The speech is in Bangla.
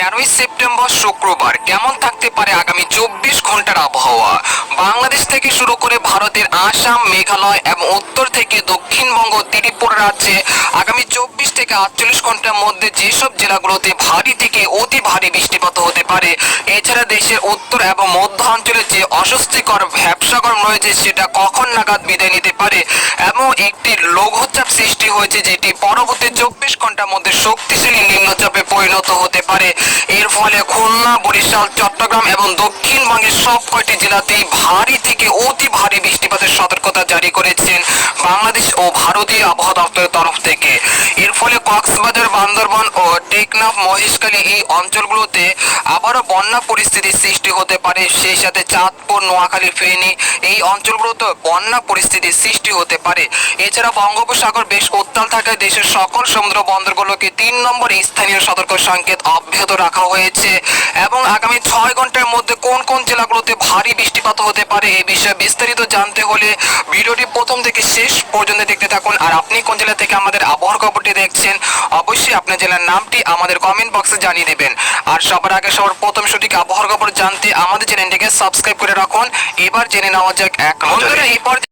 তেরোই সেপ্টেম্বর শুক্রবার কেমন থাকতে পারে আগামী চব্বিশ ঘণ্টার আবহাওয়া? বাংলাদেশ থেকে শুরু করে ভারতের আসাম, মেঘালয় এবং উত্তর থেকে দক্ষিণবঙ্গ, ত্রিপুরা রাজ্যে আগামী চব্বিশ থেকে আটচল্লিশ ঘণ্টার মধ্যে যেসব জেলাগুলোতে ভারী থেকে অতি ভারী বৃষ্টিপাত হতে পারে, এছাড়া দেশের উত্তর এবং মধ্য অঞ্চলে যে অস্বস্তিকর ভ্যাবসা গরম রয়েছে সেটা কখন নাগাদ বিদায় নিতে পারে একটি লঘুচাপ সৃষ্টি হয়েছে যেটি পরবর্তী চব্বিশ ঘণ্টার মধ্যে শক্তিশালী নিম্নচাপে পরিণত হতে পারে। এর ফলে খুলনা, বরিশাল, চট্টগ্রাম এবং দক্ষিণবঙ্গের সব কয়টি জেলাতেই ভারী থেকে অতি ভারী বৃষ্টিপাতের সতর্কতা জারি করেছেন বাংলাদেশ ও ভারতীয় আবহাওয়া দপ্তরের তরফ থেকে। এর ফলে কক্সবাজার, বান্দরবান ও টেকনাফ মহেশখালী এই অঞ্চলগুলোতে আবারও বন্যা পরিস্থিতির সৃষ্টি হতে পারে। সেই সাথে চাঁদপুর, নোয়াখালী, ফেনী এই অঞ্চলগুলোতে বন্যা পরিস্থিতির সৃষ্টি হতে পারে। এছাড়া বঙ্গোপসাগর বেশ উত্তাল থাকায় দেশের সকল সমুদ্র বন্দরগুলোকে তিন নম্বর স্থানীয় সতর্ক সংকেত অব্যাহত রাখা হয়েছে এবং আগামী ছয় মধ্যে কোন কোন জেলাগুলোতে ভারী বৃষ্টিপাত হতে পারে এই বিষয়ে বিস্তারিত জানতে হলে ভিডিওটি প্রথম থেকে শেষ পর্যন্ত দেখতে থাকুন। আর আপনি কোন জেলা থেকে আমাদের আবহাওয়ার খবরটি দেখছেন অবশ্যই আপনার জেলার নামটি আমাদের কমেন্ট বক্সে জানিয়ে দেবেন। আর সবার আগে সবার প্রথম সঠিক আবহাওয়ার খবর জানতে আমাদের চ্যানেলটিকে সাবস্ক্রাইব করে রাখুন। এবার জেনে নেওয়া যাক এক বন্ধুরা এই পর্যায়ে